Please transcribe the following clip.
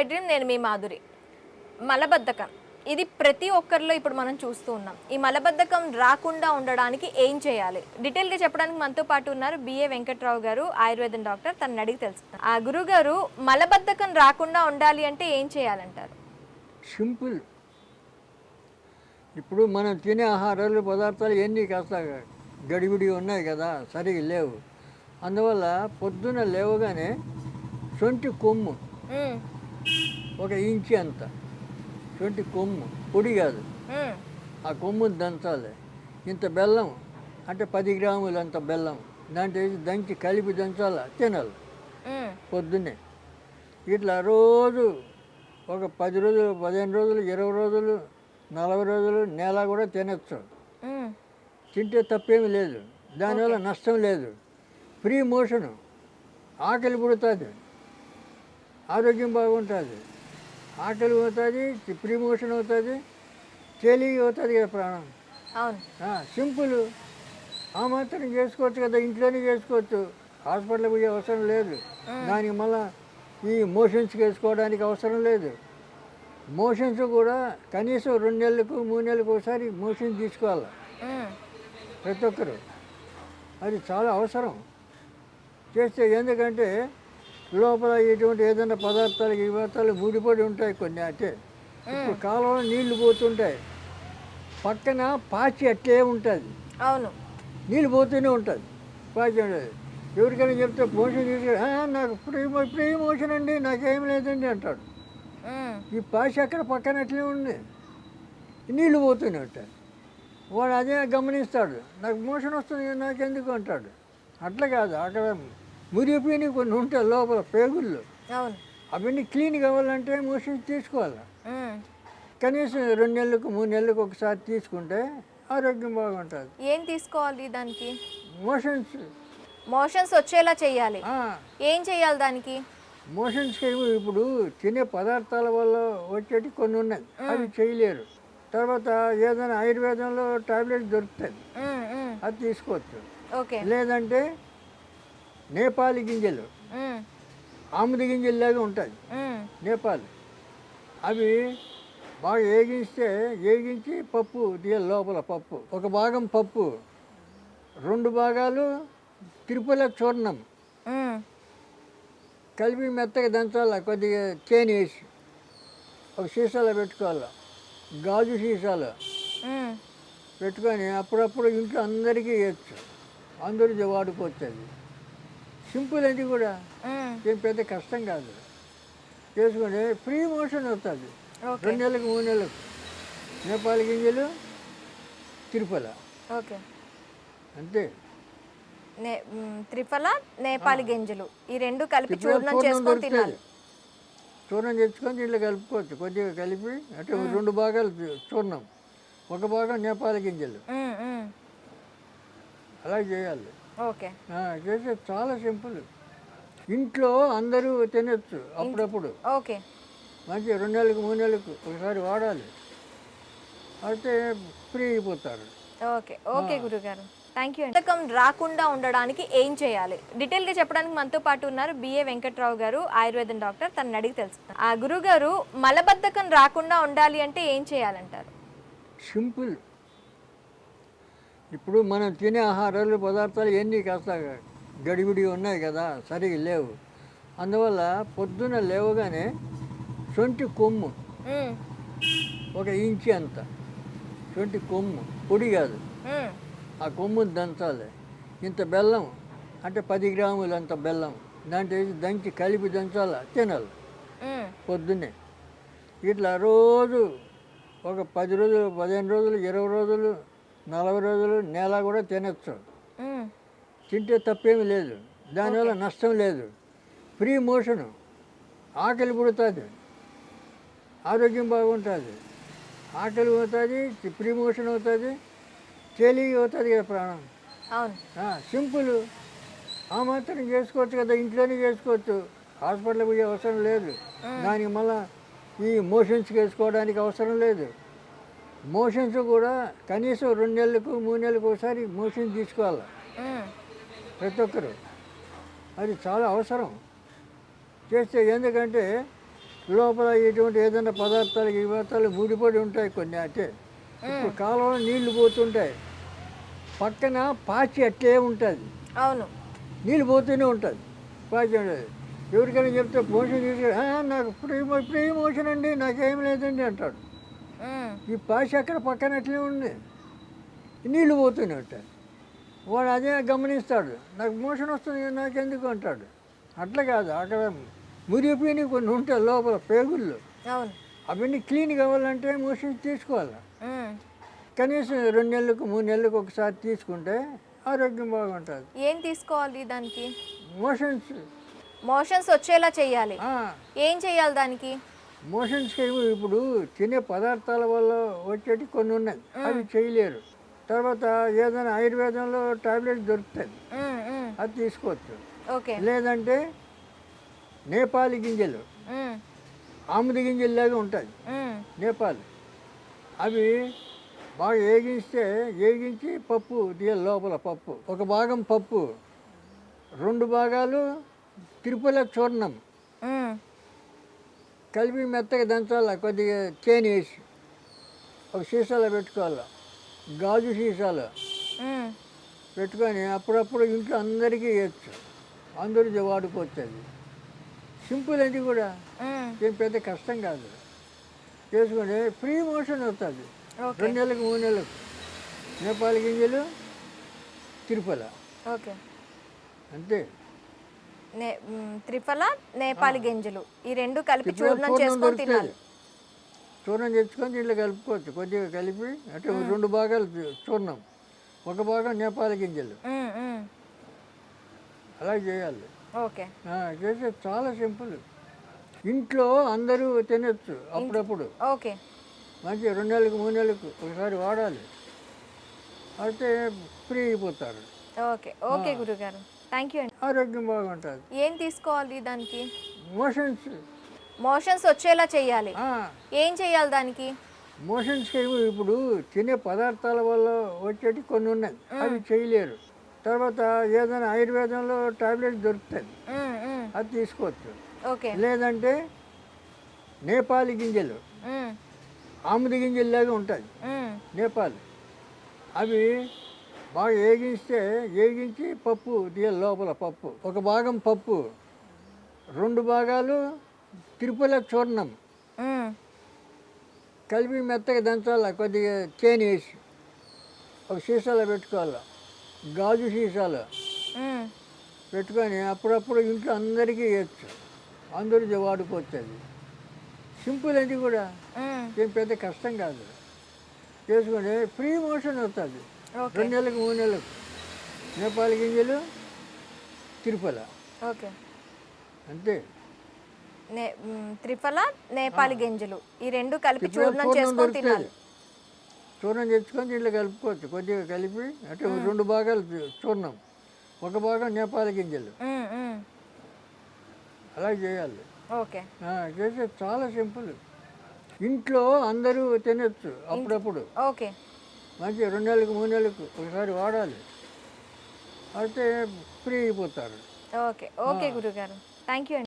I dream నేను మీ మాధురి. మలబద్ధకం. ఇది ప్రతి ఒక్కరిలో ఇప్పుడు మనం చూస్తూ ఉన్నాం. ఈ మలబద్ధకం రాకుండా ఉండడానికి ఏం చేయాలి? డీటెయిల్గా చెప్పడానికి మనతో పాటు ఉన్నారు బిఏ వెంకట్రావు గారు ఆయుర్వేదం డాక్టర్. తనని అడిగి తెలుసుకుందాం. ఆ గురువు గారు మలబద్ధకం రాకుండా ఉండాలి అంటే ఏం చేయాలంటారు? సింపుల్. ఇప్పుడు మనం తినే ఆహారాలు పదార్థాలు ఎన్ని కాస్త గడిబిడి ఉన్నాయి కదా సరిగా లేవు. అందువల్ల పొద్దున లేవగానే సొంటి కొమ్ము. మ్మ్. ఒక ఇంచి అంత సొంటి కొమ్ము పొడి కాదు. ఆ కొమ్ముని దంచాలి. ఇంత బెల్లం అంటే పది గ్రాములు అంత బెల్లం. దాంట్లో వేసి దంచి కలిపి దంచాలి? తినాలి. పొద్దున్నే. ఇట్లా రోజు ఒక పది రోజులు పదిహేను రోజులు ఇరవై రోజులు నలభై రోజులు నెల కూడా తినచ్చు. తింటే తప్పేమీ లేదు. దానివల్ల నష్టం లేదు. ఫ్రీ మోషను ఆకలి పుడుతుంది. ఆరోగ్యం బాగుంటుంది. ఆకలి అవుతుంది ఫ్రీ మోషన్ అవుతుంది తేలిగా అవుతుంది కదా ప్రాణం. సింపుల్. ఆ మాత్రం చేసుకోవచ్చు కదా ఇంట్లోనే చేసుకోవచ్చు. హాస్పిటల్ పోయే అవసరం లేదు. దానికి మళ్ళా ఈ మోషన్స్ వేసుకోవడానికి అవసరం లేదు. మోషన్స్ కూడా కనీసం రెండు నెలలకు మూడు నెలలకు ఒకసారి మోషన్స్ తీసుకోవాలి. ప్రతి ఒక్కరు. అది చాలా అవసరం. చేస్తే ఎందుకంటే లోపల ఇటువంటి ఏదైనా పదార్థాలు ఈ పదార్థాలు ముడిపడి ఉంటాయి కొన్ని అంటే ఇప్పుడు కాలంలో నీళ్ళు పోతుంటాయి. పక్కన పాచి అట్లే ఉంటుంది. అవును. నీళ్ళు పోతూనే ఉంటుంది. పాచి ఉంటుంది. ఎవరికైనా చెప్తే మోషన్ తీసుకు నాకు ఫ్రీ ఫ్రీ మోషన్ అండి నాకేం లేదండి అంటాడు. ఈ పాచి అక్కడ పక్కన అట్లే ఉంది. నీళ్ళు పోతూనే ఉంటాయి. వాడు అదే గమనిస్తాడు. నాకు మోషన్ వస్తుంది కదా, నాకెందుకు? అంటాడు. అట్లా కాదు అక్కడ మురిగిపోయినవి కొన్ని ఉంటాయి లోపల పేగుళ్ళు. అవును. అవన్నీ క్లీన్ కావాలంటే మోషన్ తీసుకోవాలి. కనీసం రెండు నెలలకు మూడు నెలలకు ఒకసారి తీసుకుంటే ఆరోగ్యం బాగుంటుంది. ఏం తీసుకోవాలి దానికి? మోషన్స్. మోషన్స్ వచ్చేలా చేయాలి. ఏం చేయాలి దానికి? మోషన్స్కి ఇప్పుడు తినే పదార్థాల వల్ల వచ్చేటి కొన్ని ఉన్నాయి. అవి చేయలేరు. తర్వాత ఏదైనా ఆయుర్వేదంలో టాబ్లెట్స్ దొరుకుతాయి మ్మ్. మ్మ్. అది తీసుకోవచ్చు. ఓకే. లేదంటే నేపాలి గింజలు. ఆముది గింజల్లాగా ఉంటుంది. నేపాల్. అవి బాగా ఏగింస్తే ఏగించి పప్పు తీయాలి లోపల పప్పు. ఒక భాగం పప్పు రెండు భాగాలు తిరుపల చూర్ణం. కలిపి మెత్తగా దంచాలి కొద్దిగా తేనె వేసి. ఒక సీసాలో పెట్టుకోవాలి. గాజు సీసాలో. పెట్టుకొని అప్పుడప్పుడు ఇంట్లో అందరికీ ఇవ్వచ్చు అందరూ వాడుకోవచ్చు అది. సింపుల్ అది కూడా. ఏం పెద్ద కష్టం కాదు. చేసుకుంటే ఫ్రీ మోషన్ అవుతుంది. రెండు నెలలకు మూడు నెలలకు. నేపాలి గింజలు తిరుపల. ఓకే. అంతే. త్రిఫల నేపాలి గింజలు. ఈ రెండు కలిపి చూర్ణం చేసుకొని. తినాలి. చూర్ణం తెచ్చుకొని దీంట్లో కలుపుకోవచ్చు. కొద్దిగా కలిపి అంటే రెండు భాగాలు చూర్ణం. ఒక భాగం నేపాలి గింజలు. అలా చేయాలి. ఓకే. ఆ, చేస్తే చాలా సింపుల్. ఇంట్లో అందరూ తినొచ్చు అప్పుడప్పుడు. ఓకే. మంచి రెండు నెలలకు మూడు నెలలకు ఒకసారి వాడాలి. అయితే ఫ్రీ అయిపోతారు. ఓకే. ఓకే గురుగారు. థ్యాంక్ యూ బద్ధకం రాకుండా ఉండడానికి ఏం చేయాలి? డీటెయిల్గా చెప్పడానికి మనతో పాటు ఉన్నారు బిఏ వెంకట్రావు గారు ఆయుర్వేదం డాక్టర్. తనని అడిగి తెలుసుకుందాం. ఆ గురువు గారు మలబద్ధకం రాకుండా ఉండాలి అంటే ఏం చేయాలంటారు? సింపుల్. ఇప్పుడు మనం తినే ఆహారాలు పదార్థాలు ఎన్ని కాస్త గడిబిడి ఉన్నాయి కదా సరిగా లేవు. అందువల్ల పొద్దున లేవగానే సొంటి కొమ్ము ఒక ఇంచి అంత సొంటి కొమ్ము పొడి కాదు. ఆ కొమ్ముని దంచాలి. ఇంత బెల్లం అంటే పది గ్రాములు అంత బెల్లం దాంట్లో వేసి దంచి కలిపి దంచాలి? తినాలి. పొద్దున్నే. ఇట్లా రోజు ఒక పది రోజులు పదిహేను రోజులు ఇరవై రోజులు నలభై రోజులు నెల కూడా తినచ్చు. తింటే తప్పేమీ లేదు. దానివల్ల నష్టం లేదు. ఫ్రీ మోషను ఆకలి పుడుతుంది. ఆరోగ్యం బాగుంటుంది. ఆకలి అవుతుంది ఫ్రీ మోషన్ అవుతుంది తేలిగా అవుతుంది కదా ప్రాణం. సింపుల్. ఆ మాత్రం చేసుకోవచ్చు కదా ఇంట్లోనే చేసుకోవచ్చు. హాస్పిటల్ పోయే అవసరం లేదు. దానికి మళ్ళా ఈ మోషన్స్ వేసుకోవడానికి అవసరం లేదు. మోషన్స్ కూడా కనీసం రెండు నెలలకు మూడు నెలలకు ఒకసారి మోషన్స్ తీసుకోవాలి. ప్రతి ఒక్కరు. అది చాలా అవసరం. చేస్తే ఎందుకంటే లోపల ఇటువంటి ఏదైనా పదార్థాలు ఈ పదార్థాలు ముడిపడి ఉంటాయి కొన్ని అంటే. ఇప్పుడు కాలువలో నీళ్ళు పోతుంటాయి. పక్కన పాచి అట్లే ఉంటుంది. అవును. నీళ్ళు పోతూనే ఉంటుంది. పాచి ఉంటుంది. ఎవరికైనా చెప్తే మోషన్ తీసుకు నాకు ఫ్రీ ఫ్రీ మోషన్ అండి నాకేం లేదండి అంటాడు. ఈ పాచి అక్కడ పక్కన అట్లే ఉంది? నీళ్ళు పోతూనే ఉంటాయి వాడు అదే గమనిస్తాడు. నాకు మోషన్ వస్తుంది కదా, నాకెందుకు అంటాడు. అట్లా కాదు అక్కడ మురిగిపోయినవి కొన్ని ఉంటాయి లోపల పేగుళ్ళు. అవును. అవన్నీ క్లీన్ కావాలంటే మోషన్ తీసుకోవాలి. కనీసం రెండు నెలలకు మూడు నెలలకు ఒకసారి తీసుకుంటే ఆరోగ్యం బాగుంటుంది. ఏం తీసుకోవాలి దానికి? మోషన్స్. మోషన్స్ వచ్చేలా చేయాలి. ఏం చేయాలి దానికి? మోషన్స్కి ఇప్పుడు తినే పదార్థాల వల్ల వచ్చేటి కొన్ని ఉన్నాయి. అవి చేయలేరు. తర్వాత ఏదైనా ఆయుర్వేదంలో టాబ్లెట్స్ దొరుకుతాయి. ఉమ్, ఉమ్. అది తీసుకోవచ్చు. లేదంటే నేపాలి గింజలు. ఆముది గింజల్లాగా ఉంటాయి. ఉమ్. నేపాల్. అవి బాగా ఏగింస్తే ఏగించి పప్పు తీయాలి లోపల పప్పు. ఒక భాగం పప్పు. రెండు భాగాలు తిరుపల చూర్ణం. కలిపి మెత్తగా దంచాలి కొద్దిగా తేనె వేసి. ఒక సీసాలో పెట్టుకోవాలి గాజు సీసాలో. పెట్టుకొని అప్పుడప్పుడు ఇంట్లో అందరికీ ఇవ్వచ్చు అందరూ వాడుకోవచ్చు అది. సింపుల్ అది కూడా. ఏం పెద్ద కష్టం కాదు. చేసుకుంటే ఫ్రీ మోషన్ అవుతుంది. రెండు నెలలకు మూడు నెలలకు. నేపాల్ గింజలు తిరుపల. ఓకే. అంతే. త్రిఫల నేపాలి గింజలు. ఈ రెండు కలిపి చూర్ణం చేసుకొని తినాలి. చూర్ణం తెచ్చుకొని దీంట్లో కలుపుకోవచ్చు. కొద్దిగా కలిపి అంటే రెండు భాగాలు చూర్ణం. ఒక భాగం నేపాల గింజలు. అలా చేయాలి. ఓకే. ఆ, చేస్తే చాలా సింపుల్. ఇంట్లో అందరూ తినొచ్చు అప్పుడప్పుడు. ఓకే. మంచి రెండు నెలలకు మూడు నెలలకు ఒకసారి వాడాలి. అయితే ఫ్రీ అయిపోతారు. ఓకే ఓకే గురుగారు. థ్యాంక్ యూ అండి ఆరోగ్యం బాగుంటుంది. ఏం తీసుకోవాలి దానికి? మోషన్స్. మోషన్స్ వచ్చేలా చేయాలి. ఏం చేయాలి దానికి? మోషన్స్కి ఇప్పుడు తినే పదార్థాల వల్ల వచ్చేటి కొన్ని ఉన్నాయి. అవి చేయలేరు. తర్వాత ఏదైనా ఆయుర్వేదంలో ఉమ్, ఉమ్. అది తీసుకోవచ్చు. ఓకే. లేదంటే నేపాలి గింజలు. ఆముది గింజల్లాగా ఉంటాయి ఉమ్. నేపాల్. అవి బాగా ఏగింస్తే ఏగించి పప్పు తీయాలి లోపల పప్పు. ఒక భాగం పప్పు రెండు భాగాలు తిరుపల చూర్ణం కలిపి మెత్తగా దంచాలి కొద్దిగా తేనె వేసి. ఒక సీసాలో పెట్టుకోవాలి గాజు సీసాలో. పెట్టుకొని అప్పుడప్పుడు ఇంట్లో అందరికీ ఇవ్వచ్చు అందరూ వాడుకోవచ్చు అది సింపుల్ అది కూడా. ఏం పెద్ద కష్టం కాదు. చేసుకుంటే ఫ్రీ మోషన్ అవుతుంది. రెండు నెలలకు మూడు నెలలకు. నేపాల్ గింజలు తిరుపల. ఓకే. అంతే. నే మ్, త్రిఫల నేపాలి గింజలు. ఈ రెండు కలిపి చూర్ణం చేసుకొని తినాలి. చూర్ణం తెచ్చుకొని దీంట్లో కలుపుకోవచ్చు. కొద్దిగా కలిపి అంటే రెండు భాగాలు చూ- చూర్ణం. ఒక భాగం నేపాల్ గింజలు. అలా చేయాలి. ఓకే. ఆ, చేస్తే చాలా సింపుల్. ఇంట్లో అందరూ తినొచ్చు అప్పుడప్పుడు. ఓకే. మంచి రెండు నెలలకు మూడు నెలలకు ఒకసారి వాడాలి. అయితే ఫ్రీ అయిపోతారు. ఓకే ఓకే గురుగారు. థ్యాంక్ యూ అండి.